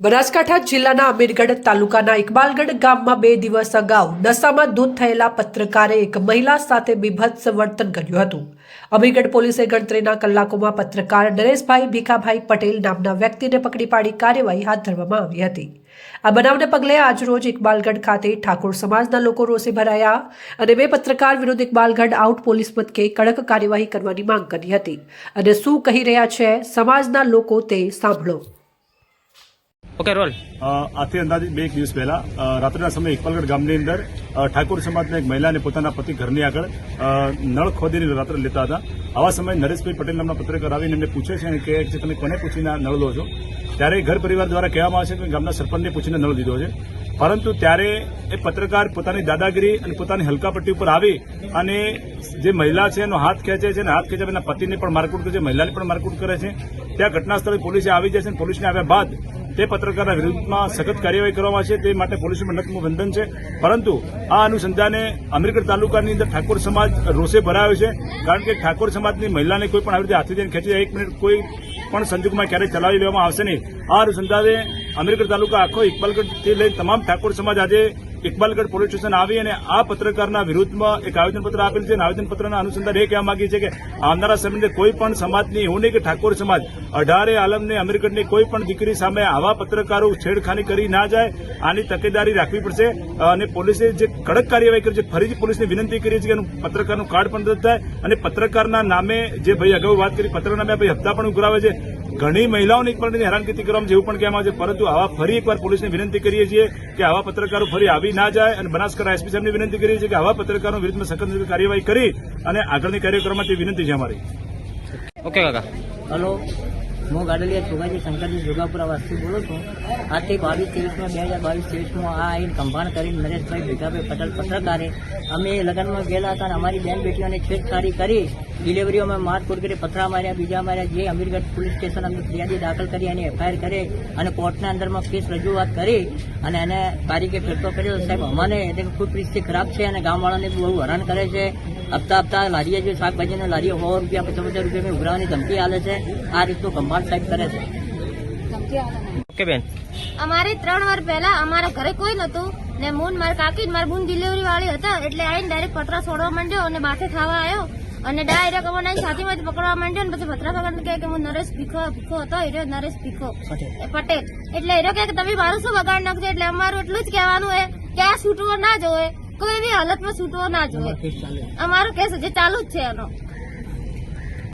બનાસકાંઠા જિલ્લાના અમીરગઢ તાલુકાના ઇકબાલગઢ ગામમાં બે દિવસ અગાઉ નશામાં દૂધ થયેલા પત્રકારે એક મહિલા સાથે બીભત્સ વર્તન કર્યું હતું. અમીરગઢ પોલીસે ગણતરીના કલાકોમાં પત્રકાર નરેશભાઈ ભીખાભાઈ પટેલ નામના વ્યક્તિને પકડી પાડી કાર્યવાહી હાથ ધરવામાં આવી હતી. આ બનાવને પગલે આજરોજ ઇકબાલગઢ ખાતે ઠાકોર સમાજના લોકો રોષે ભરાયા અને બે પત્રકાર વિરુદ્ધ ઇકબાલગઢ આઉટ પોલીસ મથકે કડક કાર્યવાહી કરવાની માંગ કરી હતી. અને શું કહી રહ્યા છે? સમાજના લોકો તે સાંભળો. ઓકે રોલ આથી અંદાજે બે દિવસ પહેલા રાત્રિના સમયે ઇકબાલગઢ ગામની અંદર ઠાકોર સમાજના એક મહિલાને પોતાના પતિ ઘરની આગળ નળ ખોદીને રાત્રે લેતા હતા. આવા સમયે નરેશભાઈ પટેલ નામના પત્રકાર આવીને એમને પૂછે છે કે તમે કોને પૂછીને નળ લો છો? ત્યારે ઘર પરિવાર દ્વારા કહેવામાં આવે છે કે ગામના સરપંચને પૂછીને નળ દીધો છે. પરંતુ ત્યારે એ પત્રકાર પોતાની દાદાગીરી અને પોતાની હલકાપટ્ટી ઉપર આવી અને જે મહિલા છે એનો હાથ ખેંચે છે અને હાથ ખેંચે એના પતિને પણ મારકૂટ કરે છે, મહિલાને પણ મારકૂટ કરે છે. ત્યાં ઘટના સ્થળે પોલીસે આવી જાય છે અને પોલીસને આવ્યા બાદ તે પત્રકારના વિરુદ્ધમાં સખત કાર્યવાહી કરવામાં છે. તે માટે પોલીસ નતમું બંધન છે. પરંતુ આ અનુસંધાને અમીરગઢ તાલુકાની અંદર ઠાકોર સમાજ રોષે ભરાયો છે. કારણ કે ઠાકોર સમાજની મહિલાને કોઈ પણ આવી રીતે હાથે જઈને ખેંચી એક મિનિટ કોઈ પણ સંજોગમાં ક્યારેય ચલાવી લેવામાં આવશે નહીં. આ અનુસંધાને અમીરગઢ તાલુકા આખો ઇકબાલગઢથી લઈને તમામ ઠાકોર સમાજ આજે ઇકબાલગઢ પોલીસ સ્ટેશન આવી અને આ પત્રકારના વિરુદ્ધમાં એક આવેદનપત્ર આપેલ છે. અને આવેદનપત્રના અનુસંધાન એ કહેવા માંગીએ છે કે આવનારા સમયને કોઈ પણ સમાજની, એવું નહીં કે ઠાકોર સમાજ, અઢારે આલમને, અમીરગઢની કોઈ પણ દીકરી સામે આવા પત્રકારો છેડખાની કરી ના જાય, આની તકેદારી રાખવી પડશે. અને પોલીસે જે કડક કાર્યવાહી કરી છે, ફરીથી પોલીસને વિનંતી કરી છે કે એનું પત્રકારનું કાર્ડ પણ રદ થાય. અને પત્રકારના નામે જે ભાઈ અગાઉ વાત કરી પત્રકાર નામે ભાઈ હપ્તા પણ ઉઘરાવે છે. ઘણી મહિલાઓને એક પણ હેરાનગતિ કરવામાં જેવું પણ કહેવામાં આવે છે. પરંતુ આવા ફરી એકવાર પોલીસને વિનંતી કરીએ છીએ કે આવા પત્રકારો ફરી આવી ના જાય અને બનાસકાંઠા એસપી સાહેબને વિનંતી કરી છે કે આવા પત્રકારો વિરુદ્ધમાં સખત કાર્યવાહી કરી અને આગળની કાર્ય તે વિનંતી છે અમારી. ઓકે કાકા. હલો હું ગાડલિયા ચોગાજી શંકરજી જોગાપુરા વાસથી બોલું છું? આજથી બાવીસ ત્રેવીસમાં, બે હજાર બાવીસ ત્રેવીસમાં આ આઈને કંભાણ કરીને નરેશભાઈ ભીખાભાઈ પટેલ પત્રકારે અમે લગ્નમાં ગયેલા હતા અને અમારી બેન બેટીઓને છેડછાડી કરી ડિલિવરીઓ અમે મારકૂટ કરી પથરા માર્યા, બીજા માર્યા, જે અમીરગઢ પોલીસ સ્ટેશન અમે ફરિયાદી દાખલ કરી અને એફઆઈઆર કરી અને કોર્ટના અંદરમાં કેસ રજૂઆત કરી અને એને તારીખે ફેરતો કર્યો. સાહેબ, અમને એટલે ખૂબ પરિસ્થિતિ ખરાબ છે અને ગામવાળાને બહુ હેરાન કરે છે. હપ્તા હપ્તા લારીએ જે શાકભાજીનો લારીએ સો રૂપિયા પચાસ પચાસ રૂપિયા મેં ઉઘરાવાની ધમકી આલે છે. આ રીતનું કંભાળ સાહેબ કરે છે. ઓકે બેન. અમારે ત્રણ વાર પહેલા અમારા ઘરે કોઈ નતું ને મૂન મારા કાકી ને મારા બૂન ડિલિવરી વાળી હતા એટલે આઈને ડાયરેક્ટ પતરા છોડવા માંડ્યો અને માથે ખાવા આવ્યો અને ડાયરેક્ટ અમને આઈને છાતીમાંથી પકડવા માંડ્યો ને પછી પતરા પકડ કહે કે હું નરેશ ભીખો ભીખો હતો એ રહ્યો નરેશ ભીખો. પટેલ. એટલે એ રહ્યો કહે કે તમે મારું શું બગાડ નાખજો એટલે અમારું એટલું જ કહેવાનું હે કે આ છૂટવો ના જોવે કોઈ બી હાલતમાં છૂટવો ના જોઈએ અમારો કેસ હજી ચાલુ જ છે એનો.